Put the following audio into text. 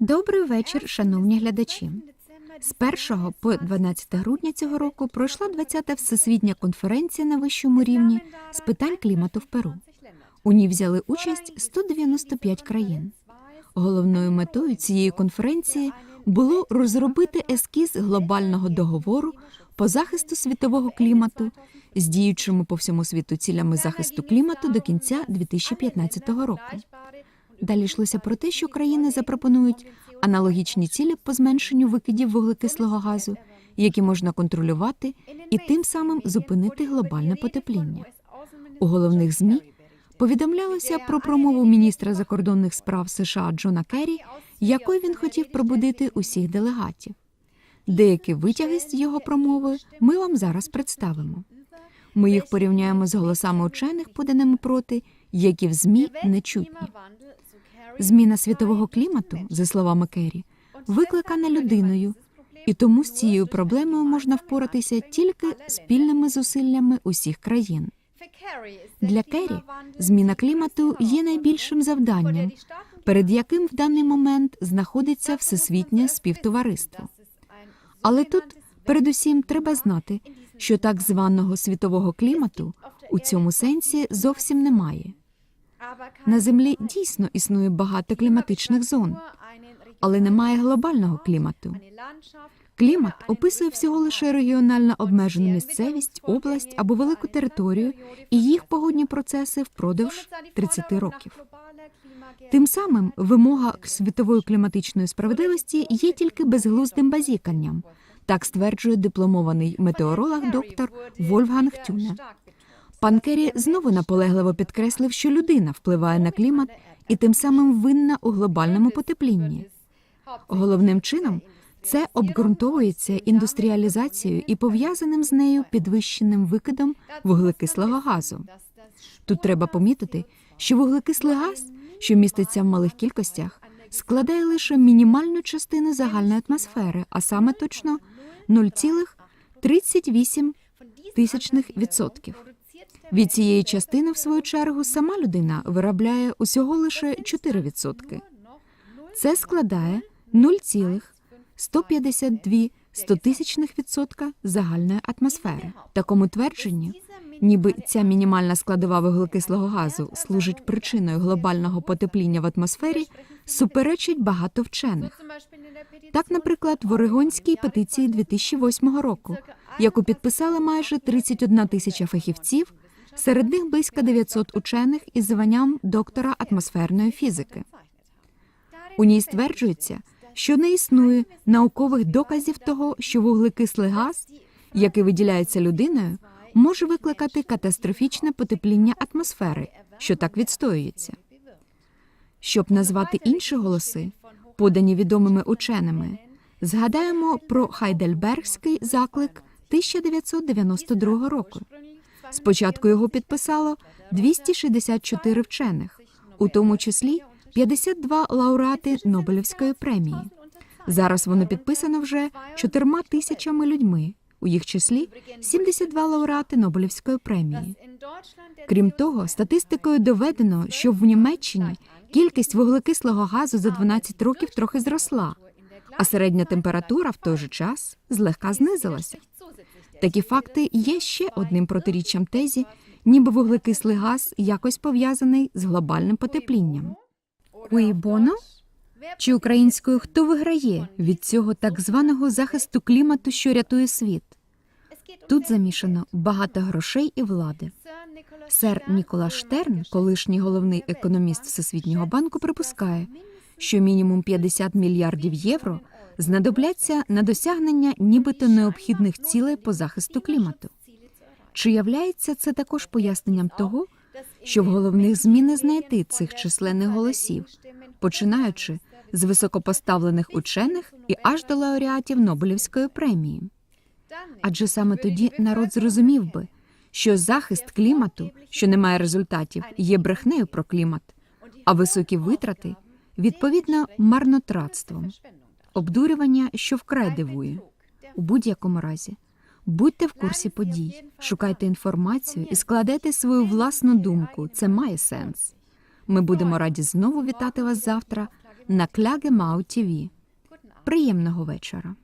Добрий вечір, шановні глядачі. З 1 по 12 грудня цього року пройшла 20-та всесвітня конференція на вищому рівні з питань клімату в Перу. У ній взяли участь 195 країн. Головною метою цієї конференції було розробити ескіз глобального договору по захисту світового клімату з діючими по всьому світу цілями захисту клімату до кінця 2015 року. Далі йшлося про те, що країни запропонують аналогічні цілі по зменшенню викидів вуглекислого газу, які можна контролювати, і тим самим зупинити глобальне потепління. У головних змі повідомлялося про промову міністра закордонних справ США Джона Керрі, якою він хотів пробудити усіх делегатів. Деякі витяги з його промови ми вам зараз представимо. Ми їх порівняємо з голосами учених, поданими проти, які в змі не чутні. Зміна світового клімату, за словами Керрі, викликана людиною, і тому з цією проблемою можна впоратися тільки спільними зусиллями усіх країн. Для Керрі зміна клімату є найбільшим завданням, перед яким в даний момент знаходиться всесвітнє співтовариство. Але тут, передусім, треба знати, що так званого світового клімату у цьому сенсі зовсім немає. На землі дійсно існує багато кліматичних зон, але немає глобального клімату. Клімат описує всього лише регіонально обмежену місцевість, область або велику територію і їх погодні процеси впродовж 30 років. Тим самим вимога світової кліматичної справедливості є тільки безглуздим базіканням. Так стверджує дипломований метеоролог доктор Вольфганг Тюне. Пан Керрі знову наполегливо підкреслив, що людина впливає на клімат і тим самим винна у глобальному потеплінні. Головним чином це обґрунтовується індустріалізацією і пов'язаним з нею підвищеним викидом вуглекислого газу. Тут треба помітити, що вуглекислий газ, що міститься в малих кількостях, складає лише мінімальну частину загальної атмосфери, а саме точно 0,38 тисячних відсотків. Від цієї частини, в свою чергу, сама людина виробляє усього лише 4%. Це складає 0,152 стотисячних загальної атмосфери. Такому твердженню, ніби ця мінімальна складова вуглекислого газу служить причиною глобального потепління в атмосфері, суперечить багато вчених. Так, наприклад, в Орегонській петиції 2008 року, яку підписали майже 31 тисяча фахівців, серед них близько 900 учених із званням доктора атмосферної фізики. У ній стверджується, що не існує наукових доказів того, що вуглекислий газ, який виділяється людиною, може викликати катастрофічне потепління атмосфери, що так відстоюється. Щоб назвати інші голоси, подані відомими ученими, згадаємо про Хайдельбергський заклик 1992 року. Спочатку його підписало 264 вчених, у тому числі 52 лауреати Нобелівської премії. Зараз воно підписано вже чотирма тисячами людьми, у їх числі 72 лауреати Нобелівської премії. Крім того, статистикою доведено, що в Німеччині кількість вуглекислого газу за 12 років трохи зросла, а середня температура в той же час злегка знизилася. Такі факти є ще одним протиріччям тезі, ніби вуглекислий газ якось пов'язаний з глобальним потеплінням. Уїбоно? Чи українською хто виграє від цього так званого захисту клімату, що рятує світ? Тут замішано багато грошей і влади. Сер Нікола Штерн, колишній головний економіст Всесвітнього банку, припускає, що мінімум 50 мільярдів євро знадобляться на досягнення нібито необхідних цілей по захисту клімату. Чи являється це також поясненням того, що в головних ЗМІ не знайти цих численних голосів, починаючи з високопоставлених учених і аж до лауреатів Нобелівської премії? Адже саме тоді народ зрозумів би, що захист клімату, що не має результатів, є брехнею про клімат, а високі витрати відповідно марнотратством, обдурювання, що вкрай дивує. У будь-якому разі, будьте в курсі подій, шукайте інформацію і складайте свою власну думку. Це має сенс. Ми будемо раді знову вітати вас завтра на Кляге Мау ТІВІ. Приємного вечора.